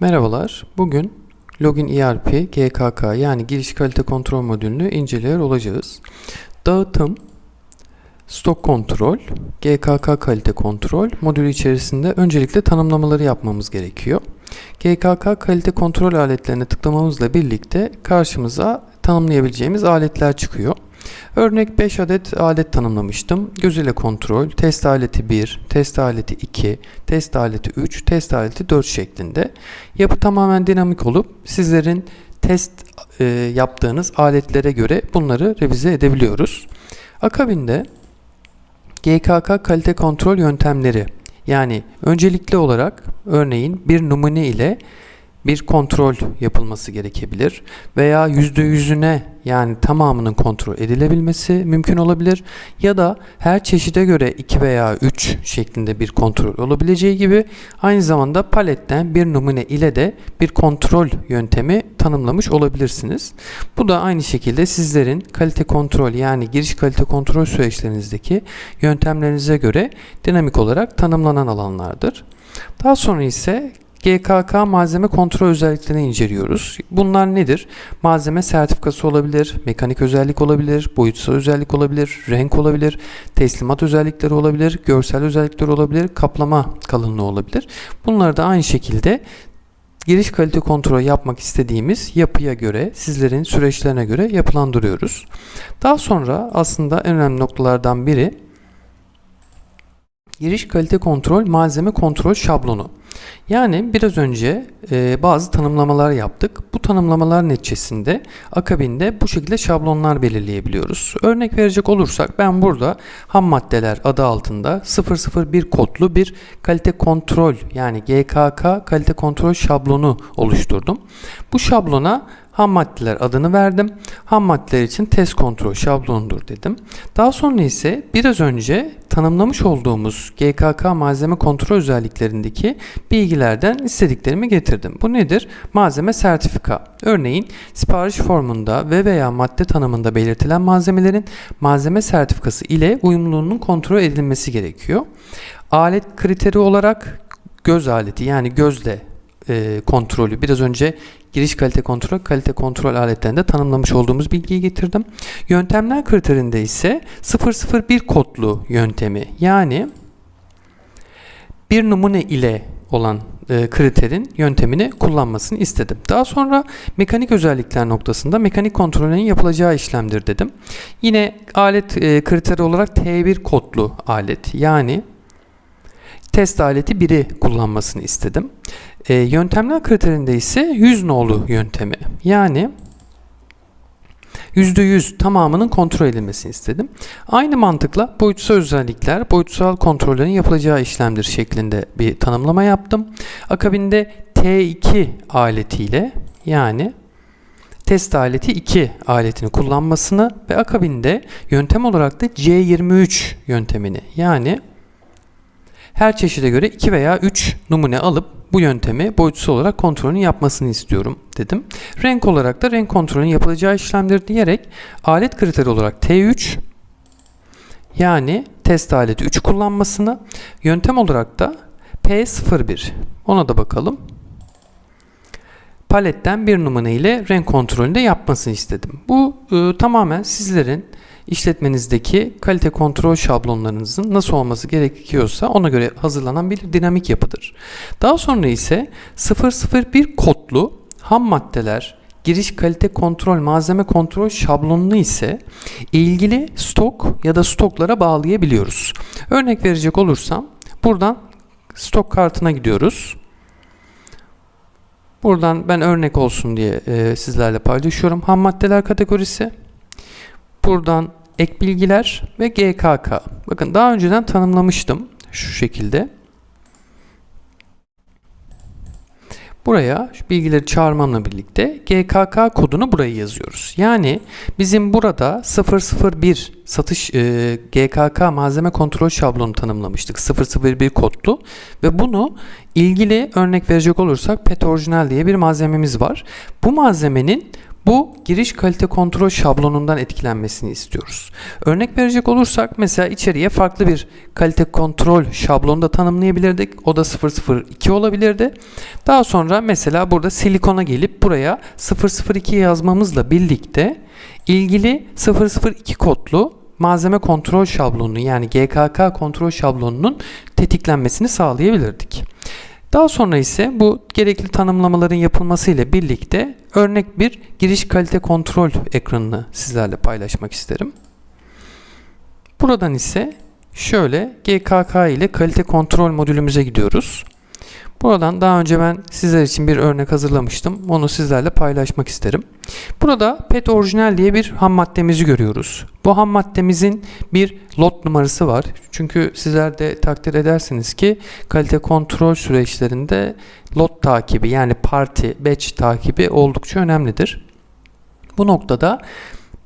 Merhabalar. Bugün Login ERP GKK yani giriş kalite kontrol modülünü inceliyor olacağız. Dağıtım, stok kontrol, GKK kalite kontrol modülü içerisinde öncelikle tanımlamaları yapmamız gerekiyor. GKK kalite kontrol aletlerine tıklamamızla birlikte karşımıza tanımlayabileceğimiz aletler çıkıyor. Örnek 5 adet alet tanımlamıştım. Göz ile kontrol, test aleti 1, test aleti 2, test aleti 3, test aleti 4 şeklinde. Yapı tamamen dinamik olup sizlerin test e, yaptığınız aletlere göre bunları revize edebiliyoruz. Akabinde GKK kalite kontrol yöntemleri yani öncelikli olarak örneğin bir numune ile bir kontrol yapılması gerekebilir veya yüzde yüzüne yani tamamının kontrol edilebilmesi mümkün olabilir ya da her çeşide göre 2 veya 3 şeklinde bir kontrol olabileceği gibi aynı zamanda paletten bir numune ile de bir kontrol yöntemi tanımlamış olabilirsiniz. Bu da aynı şekilde sizlerin kalite kontrol yani giriş kalite kontrol süreçlerinizdeki yöntemlerinize göre dinamik olarak tanımlanan alanlardır. Daha sonra ise GKK malzeme kontrol özelliklerini inceliyoruz. Bunlar nedir? Malzeme sertifikası olabilir, mekanik özellik olabilir, boyutsal özellik olabilir, renk olabilir, teslimat özellikleri olabilir, görsel özellikler olabilir, kaplama kalınlığı olabilir. Bunları da aynı şekilde giriş kalite kontrolü yapmak istediğimiz yapıya göre, sizlerin süreçlerine göre yapılandırıyoruz. Daha sonra aslında en önemli noktalardan biri giriş kalite kontrol malzeme kontrol şablonu. Yani biraz önce e, bazı tanımlamalar yaptık. Bu tanımlamalar neticesinde akabinde bu şekilde şablonlar belirleyebiliyoruz. Örnek verecek olursak ben burada ham maddeler adı altında 001 kodlu bir kalite kontrol yani GKK kalite kontrol şablonu oluşturdum. Bu şablona ham maddeler adını verdim. Ham maddeler için test kontrol şablonudur dedim. Daha sonra ise biraz önce tanımlamış olduğumuz GKK malzeme kontrol özelliklerindeki bilgilerden istediklerimi getirdim. Bu nedir? Malzeme sertifika. Örneğin sipariş formunda ve veya madde tanımında belirtilen malzemelerin malzeme sertifikası ile uyumluluğunun kontrol edilmesi gerekiyor. Alet kriteri olarak göz aleti yani gözle e, kontrolü biraz önce giriş kalite kontrol, kalite kontrol aletlerinde tanımlamış olduğumuz bilgiyi getirdim. Yöntemler kriterinde ise 001 kodlu yöntemi yani bir numune ile olan e, kriterin yöntemini kullanmasını istedim. Daha sonra mekanik özellikler noktasında mekanik kontrolün yapılacağı işlemdir dedim. Yine alet e, kriteri olarak T1 kodlu alet yani test aleti 1'i kullanmasını istedim. E, yöntemler kriterinde ise 100 nolu yöntemi yani %100 tamamının kontrol edilmesini istedim. Aynı mantıkla boyutsal özellikler boyutsal kontrollerin yapılacağı işlemdir şeklinde bir tanımlama yaptım. Akabinde T2 aletiyle yani test aleti 2 aletini kullanmasını ve akabinde yöntem olarak da C23 yöntemini yani her çeşide göre 2 veya 3 numune alıp bu yöntemi boyutsal olarak kontrolünü yapmasını istiyorum dedim. Renk olarak da renk kontrolünün yapılacağı işlemdir diyerek alet kriteri olarak T3 yani test aleti 3 kullanmasını yöntem olarak da P01 ona da bakalım. Paletten bir numune ile renk kontrolünde yapmasını istedim. Bu e, tamamen sizlerin işletmenizdeki kalite kontrol şablonlarınızın nasıl olması gerekiyorsa ona göre hazırlanan bir dinamik yapıdır. Daha sonra ise 001 kodlu ham maddeler giriş kalite kontrol malzeme kontrol şablonunu ise ilgili stok ya da stoklara bağlayabiliyoruz. Örnek verecek olursam buradan stok kartına gidiyoruz. Buradan ben örnek olsun diye e, sizlerle paylaşıyorum. Ham maddeler kategorisi. Buradan ek bilgiler ve GKK. Bakın daha önceden tanımlamıştım şu şekilde. Buraya şu bilgileri çağırmamla birlikte GKK kodunu buraya yazıyoruz. Yani bizim burada 001 satış e, GKK malzeme kontrol şablonu tanımlamıştık. 001 kodlu ve bunu ilgili örnek verecek olursak pet orijinal diye bir malzememiz var. Bu malzemenin Bu giriş kalite kontrol şablonundan etkilenmesini istiyoruz. Örnek verecek olursak mesela içeriye farklı bir kalite kontrol şablonu da tanımlayabilirdik. O da 002 olabilirdi. Daha sonra mesela burada silikona gelip buraya 002 yazmamızla birlikte ilgili 002 kodlu malzeme kontrol şablonunu yani GKK kontrol şablonunun tetiklenmesini sağlayabilirdik. Daha sonra ise bu gerekli tanımlamaların yapılması ile birlikte örnek bir giriş kalite kontrol ekranını sizlerle paylaşmak isterim. Buradan ise şöyle GKK ile kalite kontrol modülümüze gidiyoruz. Buradan daha önce ben sizler için bir örnek hazırlamıştım. Onu sizlerle paylaşmak isterim. Burada PET orijinal diye bir ham maddemizi görüyoruz. Bu ham maddemizin bir lot numarası var. Çünkü sizler de takdir edersiniz ki kalite kontrol süreçlerinde lot takibi yani parti, batch takibi oldukça önemlidir. Bu noktada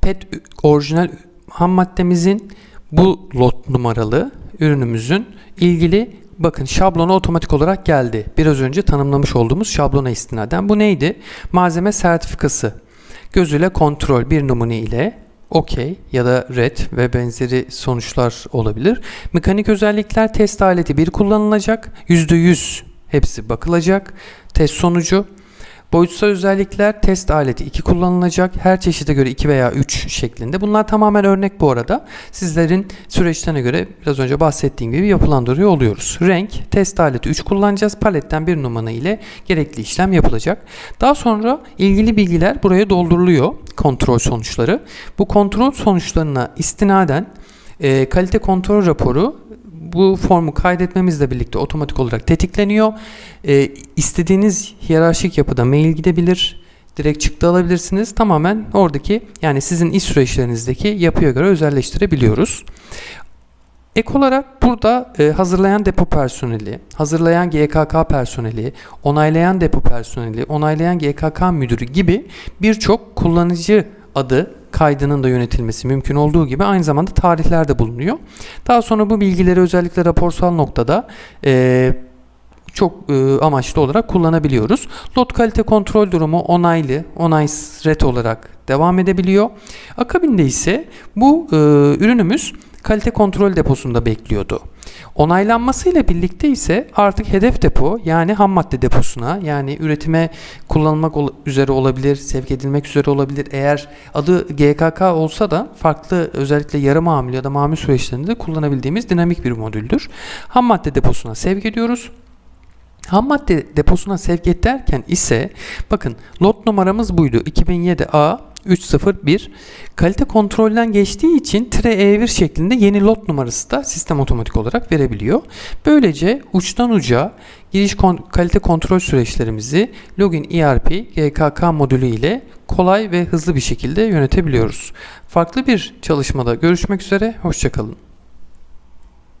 PET orijinal ham maddemizin bu lot numaralı ürünümüzün ilgili Bakın şablona otomatik olarak geldi. Biraz önce tanımlamış olduğumuz şablona istinaden. Bu neydi? Malzeme sertifikası. Gözüyle kontrol bir numune ile OK ya da red ve benzeri sonuçlar olabilir. Mekanik özellikler test aleti bir kullanılacak. %100 hepsi bakılacak. Test sonucu Boyutsal özellikler test aleti 2 kullanılacak. Her çeşide göre 2 veya 3 şeklinde. Bunlar tamamen örnek bu arada. Sizlerin süreçlerine göre biraz önce bahsettiğim gibi yapılandırıyor oluyoruz. Renk test aleti 3 kullanacağız. Paletten bir numara ile gerekli işlem yapılacak. Daha sonra ilgili bilgiler buraya dolduruluyor. Kontrol sonuçları. Bu kontrol sonuçlarına istinaden e, kalite kontrol raporu bu formu kaydetmemizle birlikte otomatik olarak tetikleniyor. E, istediğiniz hiyerarşik yapıda mail gidebilir. Direkt çıktı alabilirsiniz. Tamamen oradaki yani sizin iş süreçlerinizdeki yapıya göre özelleştirebiliyoruz. Ek olarak burada e, hazırlayan depo personeli, hazırlayan GKK personeli, onaylayan depo personeli, onaylayan GKK müdürü gibi birçok kullanıcı adı kaydının da yönetilmesi mümkün olduğu gibi aynı zamanda tarihler de bulunuyor. Daha sonra bu bilgileri özellikle raporsal noktada e, çok e, amaçlı olarak kullanabiliyoruz. Lot kalite kontrol durumu onaylı, onay red olarak devam edebiliyor. Akabinde ise bu e, ürünümüz kalite kontrol deposunda bekliyordu. Onaylanmasıyla birlikte ise artık hedef depo yani ham madde deposuna yani üretime kullanılmak üzere olabilir, sevk edilmek üzere olabilir. Eğer adı GKK olsa da farklı özellikle yarı mamül ya da mamül süreçlerinde kullanabildiğimiz dinamik bir modüldür. Ham madde deposuna sevk ediyoruz. Ham madde deposuna sevk ederken ise bakın lot numaramız buydu 2007 A 301 kalite kontrolden geçtiği için tire E1 şeklinde yeni lot numarası da sistem otomatik olarak verebiliyor. Böylece uçtan uca giriş kon kalite kontrol süreçlerimizi Login ERP GKK modülü ile kolay ve hızlı bir şekilde yönetebiliyoruz. Farklı bir çalışmada görüşmek üzere, hoşçakalın.